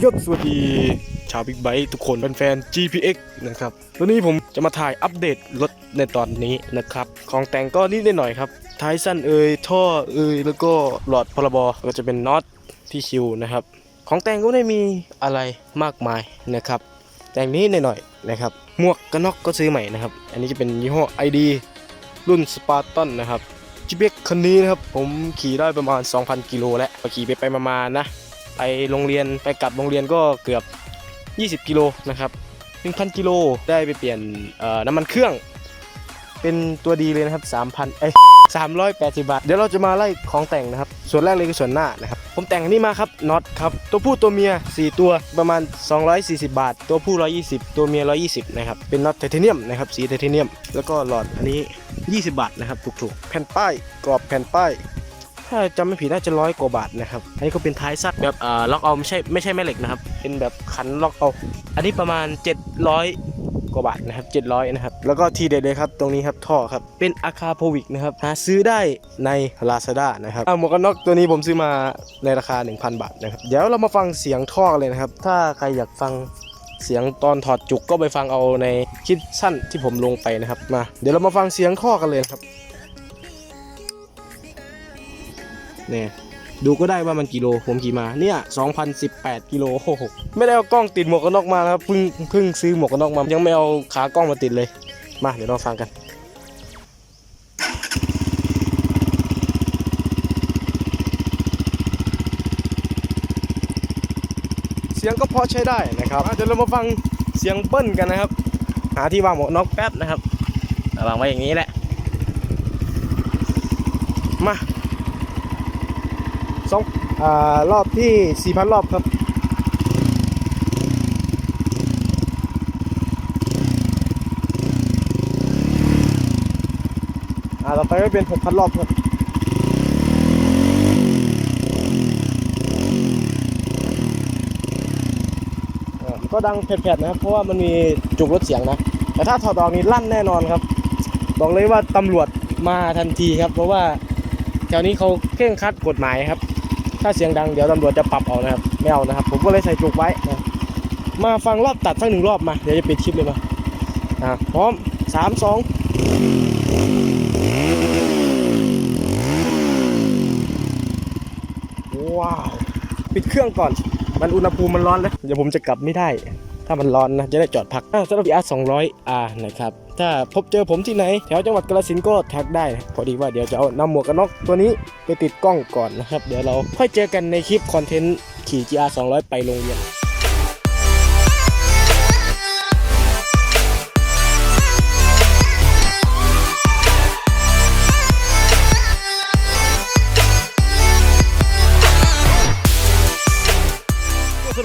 ดีครับ สวัสดีชาวบิ๊กไบค์ทุกคนแฟนๆ GPX นะครับวันนี้ผมจะมาถ่ายอัปเดตรถในตอนนี้นะครับ ของแต่งก็นิดหน่อยครับ ท้ายสั้นเอ่ยท่อเอ่ยแล้วก็หลอดพรบก็จะเป็นน็อตที่ชิวนะครับ ของแต่งก็ไม่ได้มีอะไรมากมายนะครับ แต่งนี้หน่อยๆนะครับหมวกกันน็อกก็ซื้อใหม่นะครับ อันนี้จะเป็นยี่ห้อ ID รุ่นสปาร์ตันนะครับ GPX คันนี้นะครับผมขี่ได้ประมาณ 2,000 กิโลแล้วขี่ไปไปมาๆนะ ไปโรงเรียนไปกลับโรงเรียนก็เกือบ 20 กิโลนะครับ1,000กิโลได้ไปเปลี่ยนน้ำมันเครื่อง เป็นตัวดีเลยนะครับ 3,000เอ้ย380 บาท เดี๋ยวเราจะมาไล่ของแต่งนะครับ ส่วนแรกเลยคือส่วนหน้านะครับ ผมแต่งอันนี้มาครับน็อตครับ ตัวผู้ตัวเมีย 4 ตัวประมาณ 240 บาท ตัวผู้ 120 ตัวเมีย 120 นะครับ เป็นน็อตไทเทเนียมนะครับ สีไทเทเนียม แล้วก็หลอดอันนี้ 20 บาทนะครับ ถูกๆ แผ่นป้าย กรอบแผ่นป้าย ถ้าจำไม่ผิดน่าจะร้อยกว่าบาทนะครับอันนี้ก็เป็นท้ายซัดแบบเอ่อล็อกเอาไม่ใช่ไม่ใช่แม่เหล็กนะครับ เป็นแบบขันล็อกเอา อันนี้ประมาณ 700 กว่าบาทนะครับ700นะครับ แล้วก็ทีเด็ดเลยครับตรงนี้ครับท่อครับ เป็นอาคาโพวิกนะครับหาซื้อได้ใน Lazada นะครับอะหมวกกันน็อกตัวนี้ผมซื้อมาในราคา 1,000 บาทนะครับ เดี๋ยวเรามาฟังเสียงท่อเลยนะครับ ถ้าใครอยากฟังเสียงตอนถอดจุกก็ไปฟังเอาในคลิปสั้นที่ผมลงไปนะครับ มา เดี๋ยวเรามาฟังเสียงท่อกันเลยครับ เนี่ยดูก็ได้ว่ามันกิโลผมขี่มาเนี่ย2018 กิโลโไม่ได้เอากล้องติดหมวกกันน็อกมาครับเพิ่งเพิ่งซื้อหมวกกันน็อกมายังไม่เอาขากล้องมาติดเลย มาเดี๋ยวเราฟังกันเสียงก็เพอใช้ได้นะครับเดี๋ยวเรามาฟังเสียงเบิ้ลกันนะครับ หาที่วางหมวกน็อกแป๊บนะครับวางไว้อย่างนี้แหละมา สองอ่ารอบที่ 4,000 รอบครับอ่าต่อไปก็เป็น 6,000 รอบครับก็ดังแผดๆนะครับ เพราะว่ามันมีจุกลดเสียงนะ แต่ถ้าถอดออกนี่ลั่นแน่นอนครับ บอกเลยว่าตำรวจมาทันทีครับ เพราะว่าแถวนี้เขาเคร่งคัดกฎหมายครับ ถ้าเสียงดังเดี๋ยวตำรวจจะปรับเอานะครับไม่เอานะครับ ผมก็เลยใส่จุกไว้นะมาฟังรอบตัดสักหนึ่งรอบมา เดี๋ยวจะปิดคลิปเลยมาอะพร้อมสามสองว้าว ปิดเครื่องก่อน มันอุณหภูมิมันร้อนแล้ว เดี๋ยวผมจะกลับไม่ได้ ถ้ามันร้อนนะ จะได้จอดพักอะสำหรับ R 200 R นะครับ ถ้าพบเจอผมที่ไหน แถวจังหวัดกาฬสินก็ทักได้นะพอดีว่าเดี๋ยวจะเอานำหมวกกันน็อกตัวนี้ไปติดกล้องก่อนนะครับ เดี๋ยวเราค่อยเจอกันในคลิปคอนเทนต์ขี่ GR 200 ไปโรงเรียน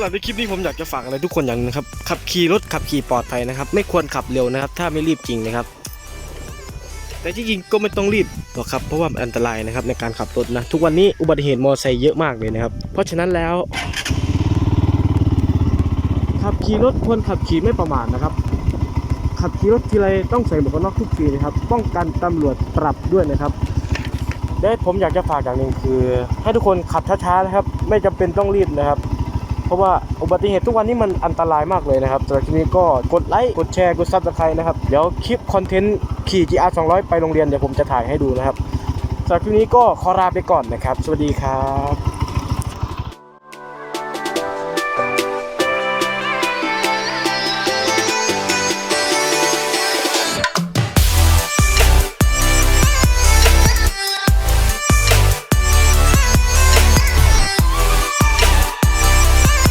ลับในคลิปนี้ผมอยากจะฝากอะไรทุกคนอย่างนึงครับขับขี่รถขับขี่ปลอดภัยนะครับ ไม่ควรขับเร็วนะครับ ถ้าไม่รีบจริงนะครับ แต่ที่จริงก็ไม่ต้องรีบหรอกครับเพราะว่ามันอันตรายนะครับในการขับรถนะ ทุกวันนี้อุบัติเหตุมอเตอร์ไซค์เยอะมากเลยนะครับ เพราะฉะนั้นแล้ว ขับขี่รถควรขับขี่ไม่ประมาทนะครับ ขับขี่รถทีไรต้องใส่หมวกกันน็อกทุกทีนะครับ ป้องกันตำรวจปรับด้วยนะครับและผมอยากจะฝากอย่างหนึ่งคือ ให้ทุกคนขับช้าๆนะครับ ไม่จำเป็นต้องรีบนะครับ เพราะว่าอุบัติเหตุทุกวันนี้มันอันตรายมากเลยนะครับสำหรับคลิปนี้ก็กดไลค์กดแชร์กดซับสไครต์นะครับเดี๋ยวคลิปคอนเทนต์ขี่ GR 200 ไปโรงเรียนเดี๋ยวผมจะถ่ายให้ดูนะครับสำหรับคลิปนี้ก็ขอลาไปก่อนนะครับ สวัสดีครับ